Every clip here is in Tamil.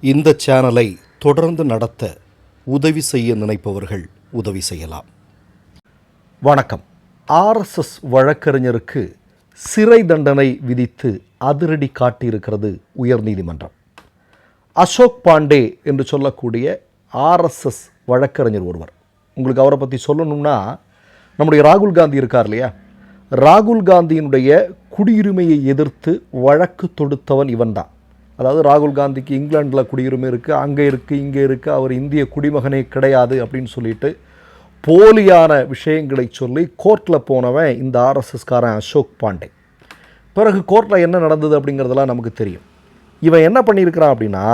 இந்த சேனலை தொடர்ந்து நடத்த உதவி செய்ய நினைப்பவர்கள் உதவி செய்யலாம். வணக்கம். ஆர்எஸ்எஸ் வழக்கறிஞருக்கு சிறை தண்டனை விதித்து அதிரடி காட்டியிருக்கிறது உயர்நீதிமன்றம். அசோக் பாண்டே என்று சொல்லக்கூடிய ஆர்எஸ்எஸ் வழக்கறிஞர் ஒருவர். உங்களுக்கு அவரை பற்றி சொல்லணும்னா நம்முடைய ராகுல் காந்தி இருக்கார் இல்லையா? ராகுல் காந்தியினுடைய குடியுரிமையை எதிர்த்து வழக்கு தொடுத்தவன் இவன்தான். அதாவது ராகுல் காந்திக்கு இங்கிலாண்டில் குடியுரிமை இருக்குது அங்கே இருக்குது இங்கே இருக்குது அவர் இந்திய குடிமகனே கிடையாது அப்படின்னு சொல்லிட்டு போலியான விஷயங்களை சொல்லி கோர்ட்டில் போனவன் இந்த ஆர்எஸ்எஸ்காரன் அசோக் பாண்டே. பிறகு கோர்ட்டில் என்ன நடந்தது அப்படிங்கிறதெல்லாம் நமக்கு தெரியும். இவன் என்ன பண்ணியிருக்கிறான் அப்படின்னா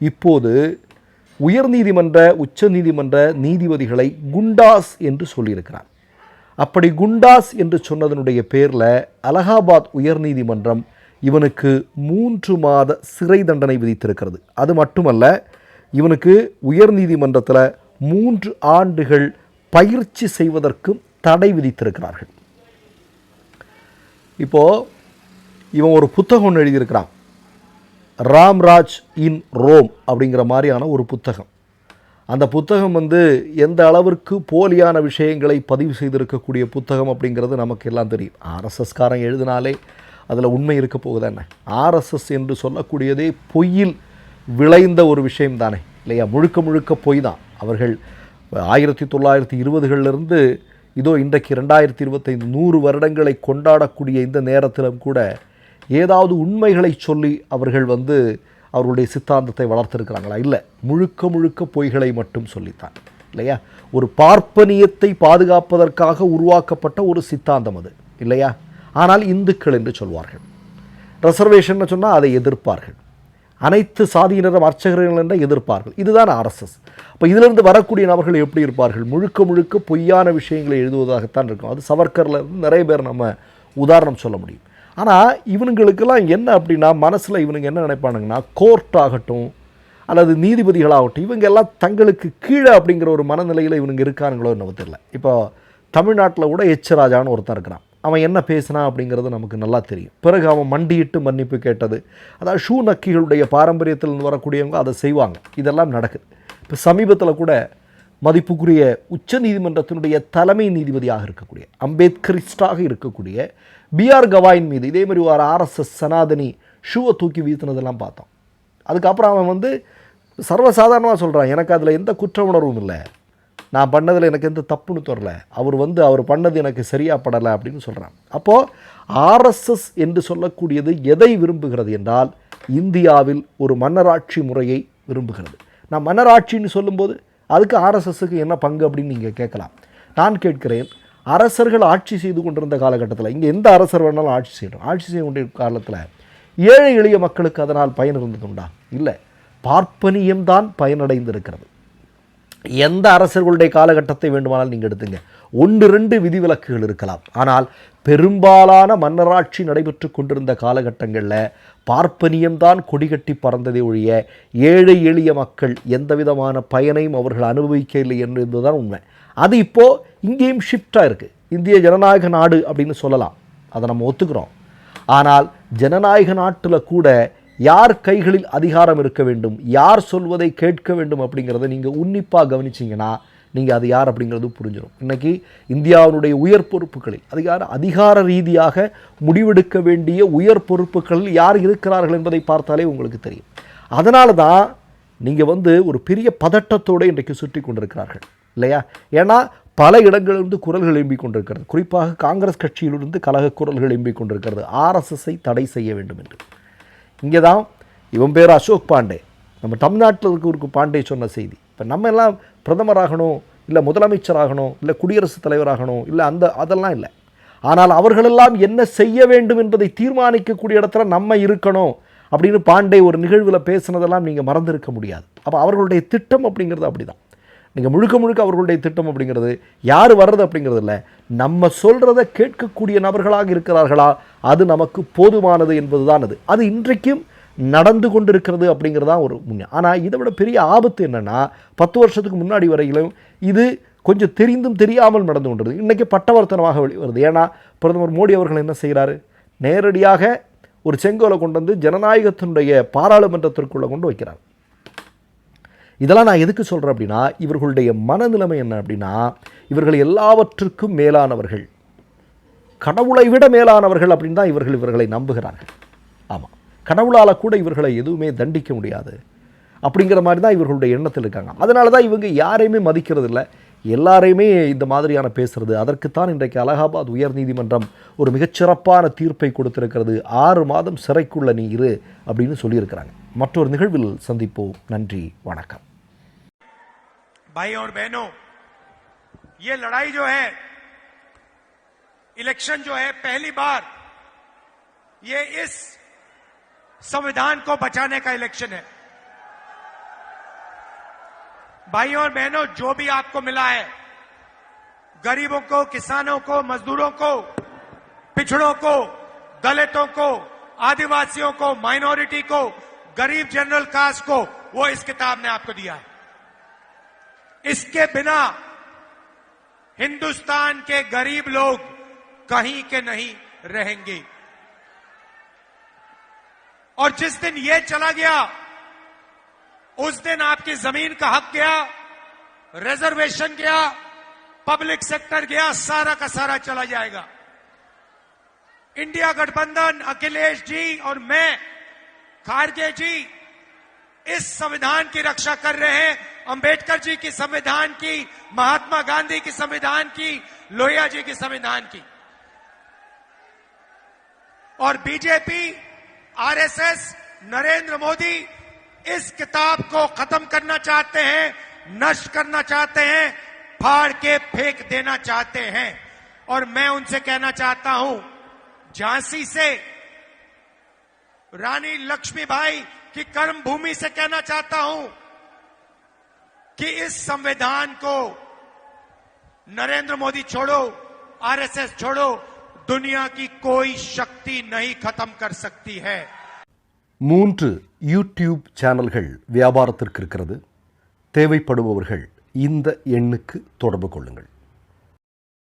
இப்போது உயர்நீதிமன்ற உச்சநீதிமன்ற நீதிபதிகளை குண்டாஸ் என்று சொல்லியிருக்கிறான். அப்படி குண்டாஸ் என்று சொன்னதனுடைய பேரில் அலகாபாத் உயர்நீதிமன்றம் இவனுக்கு மூன்று மாத சிறை தண்டனை விதித்திருக்கிறது. அது மட்டுமல்ல இவனுக்கு உயர் நீதிமன்றத்தில் மூன்று ஆண்டுகள் பயிற்சி செய்வதற்கும் தடை விதித்திருக்கிறார்கள். இப்போது இவன் ஒரு புத்தகம் ஒன்று எழுதியிருக்கிறான். ராம்ராஜ் இன் ரோம் அப்படிங்கிற மாதிரியான ஒரு புத்தகம். அந்த புத்தகம் வந்து எந்த அளவிற்கு போலியான விஷயங்களை பதிவு செய்திருக்கக்கூடிய புத்தகம் அப்படிங்கிறது நமக்கு எல்லாம் தெரியும். ஆர்எஸ்எஸ்காரன் எழுதினாலே அதில் உண்மை இருக்க போகுது என்ன? ஆர்எஸ்எஸ் என்று சொல்லக்கூடியதே பொய்யில் விளைந்த ஒரு விஷயம் தானே இல்லையா? முழுக்க முழுக்க பொய் தான். அவர்கள் ஆயிரத்தி தொள்ளாயிரத்தி இருபதுகளிலிருந்து இதோ இன்றைக்கு ரெண்டாயிரத்தி இருபத்தைந்து நூறு வருடங்களை கொண்டாடக்கூடிய இந்த நேரத்திலும் கூட ஏதாவது உண்மைகளை சொல்லி அவர்கள் வந்து அவர்களுடைய சித்தாந்தத்தை வளர்த்திருக்கிறாங்களா? இல்லை. முழுக்க முழுக்க பொய்களை மட்டும் சொல்லித்தான் இல்லையா? ஒரு பார்ப்பனியத்தை பாதுகாப்பதற்காக உருவாக்கப்பட்ட ஒரு சித்தாந்தம் அது இல்லையா? ஆனால் இந்துக்கள் என்று சொல்வார்கள். ரிசர்வேஷன் சொன்னால் அதை எதிர்ப்பார்கள். அனைத்து சாதியினரும் அர்ச்சகர்கள் என்ற எதிர்ப்பார்கள். இதுதான் ஆர்எஸ்எஸ் அப்போ இதிலிருந்து வரக்கூடிய நபர்கள் எப்படி இருப்பார்கள்? முழுக்க முழுக்க பொய்யான விஷயங்களை எழுதுவதாகத்தான் இருக்கும். அது சவர்க்கரில் இருந்து நிறைய பேர் நம்ம உதாரணம் சொல்ல முடியும். ஆனால் இவனுங்களுக்கெல்லாம் என்ன அப்படின்னா மனசில் இவனுங்க என்ன நினைப்பானுங்கன்னா கோர்ட் ஆகட்டும் அல்லது நீதிபதிகளாகட்டும் இவங்க எல்லாம் தங்களுக்கு கீழே அப்படிங்கிற ஒரு மனநிலையில் இவனுங்க இருக்கானுங்களோ என்ன தெரியல. இப்போ தமிழ்நாட்டில் கூட எச் ராஜான்னு ஒருத்தர் இருக்கிறான். அவன் என்ன பேசினா அப்படிங்கிறது நமக்கு நல்லா தெரியும். பிறகு அவன் மண்டியிட்டு மன்னிப்பு கேட்டது. அதாவது ஷூ நக்கிகளுடைய பாரம்பரியத்திலிருந்து வரக்கூடியவங்க அதை செய்வாங்க. இதெல்லாம் நடக்குது. இப்போ சமீபத்தில் கூட மதிப்புக்குரிய உச்ச நீதிமன்றத்தினுடைய தலைமை நீதிபதியாக இருக்கக்கூடிய அம்பேத்கரிஸ்டாக இருக்கக்கூடிய பிஆர் கவாயின் மீது இதே மாதிரி ஒரு ஆர்எஸ்எஸ் சனாதனி ஷூவை தூக்கி வீசினதெல்லாம் பார்த்தோம். அதுக்கப்புறம் அவன் வந்து சர்வசாதாரணமாக சொல்கிறான் எனக்கு அதில் எந்த குற்ற உணர்வும் இல்லை. நான் பண்ணதில் எனக்கு எந்த தப்புன்னு தரல அவர் வந்து அவர் பண்ணது எனக்கு சரியாக படலை அப்படின்னு சொல்கிறான் அப்போது ஆர்எஸ்எஸ் என்று சொல்லக்கூடியது எதை விரும்புகிறது என்றால் இந்தியாவில் ஒரு மன்னராட்சி முறையை விரும்புகிறது. நான் மன்னராட்சின்னு சொல்லும்போது அதுக்கு ஆர்எஸ்எஸ்க்கு என்ன பங்கு அப்படின்னு நீங்கள் கேட்கலாம். நான் கேட்கிறேன் அரசர்கள் ஆட்சி செய்து கொண்டிருந்த காலகட்டத்தில் இங்கே எந்த அரசர் வேணாலும் ஆட்சி செய்யணும். ஆட்சி செய்ய வேண்டிய காலத்தில் ஏழை எளிய மக்களுக்கு அதனால் பயன் இருந்ததுண்டா? இல்லை. பார்ப்பனியம்தான் பயனடைந்திருக்கிறது. எந்த அரசர்களுடைய காலகட்டத்தை வேண்டுமானால் நீங்கள் எடுத்துங்க. ஒன்று ரெண்டு விதிவிலக்குகள் இருக்கலாம். ஆனால் பெரும்பாலான மன்னராட்சி நடைபெற்று கொண்டிருந்த காலகட்டங்களில் பார்ப்பனியம்தான் கொடிகட்டி பறந்ததை ஒழிய ஏழை எளிய மக்கள் எந்த விதமான பயனையும் அவர்கள் அனுபவிக்கவில்லை என்பதுதான் உண்மை. அது இப்போது இங்கேயும் ஷிஃப்டாக இருக்குது இந்திய ஜனநாயக நாடு அப்படின்னு சொல்லலாம். அதை நம்ம ஒத்துக்கிறோம். ஆனால் ஜனநாயக நாட்டில் கூட யார் கைகளில் அதிகாரம் இருக்க வேண்டும்? யார் சொல்வதை கேட்க வேண்டும் அப்படிங்கிறத நீங்கள் உன்னிப்பாக கவனிச்சிங்கன்னா நீங்கள் அது யார் அப்படிங்கிறது புரிஞ்சிடும் இன்றைக்கி இந்தியாவினுடைய உயர் பொறுப்புகளில் அதிகார அதிகார ரீதியாக முடிவெடுக்க வேண்டிய உயர் பொறுப்புகளில் யார் இருக்கிறார்கள் என்பதை பார்த்தாலே உங்களுக்கு தெரியும். அதனால தான் நீங்கள் வந்து ஒரு பெரிய பதட்டத்தோடு இன்றைக்கு சுற்றி கொண்டிருக்கிறார்கள் இல்லையா? ஏன்னா பல இடங்களிலிருந்து குரல்கள் எழும்பிக் கொண்டிருக்கிறது. குறிப்பாக காங்கிரஸ் கட்சியிலிருந்து கழக குரல்கள் எழும்பிக் கொண்டிருக்கிறது. ஆர்எஸ்எஸ்ஸை தடை செய்ய வேண்டும் என்று. இங்கே தான் இவன் பேர் அசோக் பாண்டே. நம்ம தமிழ்நாட்டில் இருக்கிறவருக்கு பாண்டே சொன்ன செய்தி. இப்போ நம்ம எல்லாம் பிரதமராகணும் இல்லை முதலமைச்சராகணும் இல்லை குடியரசுத் தலைவராகணும் இல்லை அந்த அதெல்லாம் இல்லை. ஆனால் அவர்களெல்லாம் என்ன செய்ய வேண்டும் என்பதை தீர்மானிக்கக்கூடிய இடத்துல நம்ம இருக்கணும் அப்படின்னு பாண்டே ஒரு நிகழ்வில் பேசுனதெல்லாம் நீங்கள் மறந்துருக்க முடியாது. அப்போ அவர்களுடைய திட்டம் அப்படிங்கிறது அப்படி தான் நீங்கள் முழுக்க முழுக்க அவர்களுடைய திட்டம் அப்படிங்கிறது யார் வர்றது அப்படிங்கிறது இல்லை. நம்ம சொல்கிறத கேட்கக்கூடிய நபர்களாக இருக்கிறார்களா? அது நமக்கு போதுமானது என்பது தான் அது. அது இன்றைக்கும் நடந்து கொண்டிருக்கிறது அப்படிங்கிறது தான் ஒரு முன்னே ஆனால் இதை விட பெரிய ஆபத்து என்னென்னா பத்து வருஷத்துக்கு முன்னாடி வரையிலும் இது கொஞ்சம் தெரிந்தும் தெரியாமல் நடந்து கொண்டிருது இன்றைக்கி பட்டவர்த்தனமாக வெளி வருது. ஏன்னா பிரதமர் மோடி அவர்கள் என்ன செய்கிறாரு நேரடியாக ஒரு செங்கோலை கொண்டு வந்து ஜனநாயகத்தினுடைய பாராளுமன்றத்திற்குள்ளே கொண்டு வைக்கிறார். இதெல்லாம் நான் எதுக்கு சொல்கிறேன் அப்படின்னா இவர்களுடைய மனநிலைமை என்ன அப்படின்னா இவர்கள் எல்லாவற்றுக்கும் மேலானவர்கள். கடவுளை விட மேலானவர்கள் அப்படின்னு தான் இவர்கள் இவர்களை நம்புகிறார்கள். ஆமாம் கடவுளால் கூட இவர்களை எதுவுமே தண்டிக்க முடியாது. அப்படிங்கிற மாதிரி தான் இவர்களுடைய எண்ணத்தில் இருக்காங்க. அதனால தான் இவங்க யாரையுமே மதிக்கிறது இல்லை எல்லாரையுமே இந்த மாதிரியான பேசுகிறது அதற்குத்தான் இன்றைக்கு அலகாபாத் உயர்நீதிமன்றம் ஒரு மிகச்சிறப்பான தீர்ப்பை கொடுத்திருக்கிறது. ஆறு மாதம் சிறைக்குள்ள நீ இரு அப்படின்னு சொல்லியிருக்கிறாங்க. மற்றொரு நிகழ்வில் சந்திப்போம். நன்றி. வணக்கம். भाई और बहनों, ये लड़ाई जो है, इलेक्शन जो है पहली बार, ये इस संविधान को बचाने का इलेक्शन है। भाई और बहनों, जो भी आपको मिला है, गरीबों को, किसानों को, मजदूरों को, पिछड़ों को, दलितों को, आदिवासियों को, माइनॉरिटी को, गरीब जनरल कास्ट को, वो इस किताब ने आपको दिया है। इसके बिना हिंदुस्तान के गरीब लोग कहीं के नहीं रहेंगे। और जिस दिन यह चला गया, उस दिन आपकी ज़मीन का हक गया, रिजर्वेशन गया, पब्लिक सेक्टर गया, सारा का सारा चला जाएगा। इंडिया गठबंधन, अखिलेश जी और मैं, खारगे जी, इस संविधान की रक्षा कर रहे हैं। अंबेडकर जी की संविधान की, महात्मा गांधी की संविधान की, लोहिया जी की संविधान की। और बीजेपी, आरएसएस, नरेंद्र मोदी इस किताब को खत्म करना चाहते हैं, नष्ट करना चाहते हैं, फाड़ के फेंक देना चाहते हैं। और मैं उनसे कहना चाहता हूँ, झांसी से रानी लक्ष्मीबाई की कर्म भूमि से कहना चाहता हूँ कि इस संविधान को नरेंद्र मोदी छोड़ो आरएसएस छोड़ो दुनिया की कोई शक्ति नहीं खत्म कर सकती है மூன்று யூடியூப் சேனல்கள் வியாபாரத்திற்கு இருக்கிறது தேவைப்படுபவர்கள் இந்த எண்ணுக்கு தொடர்பு கொள்ளுங்கள்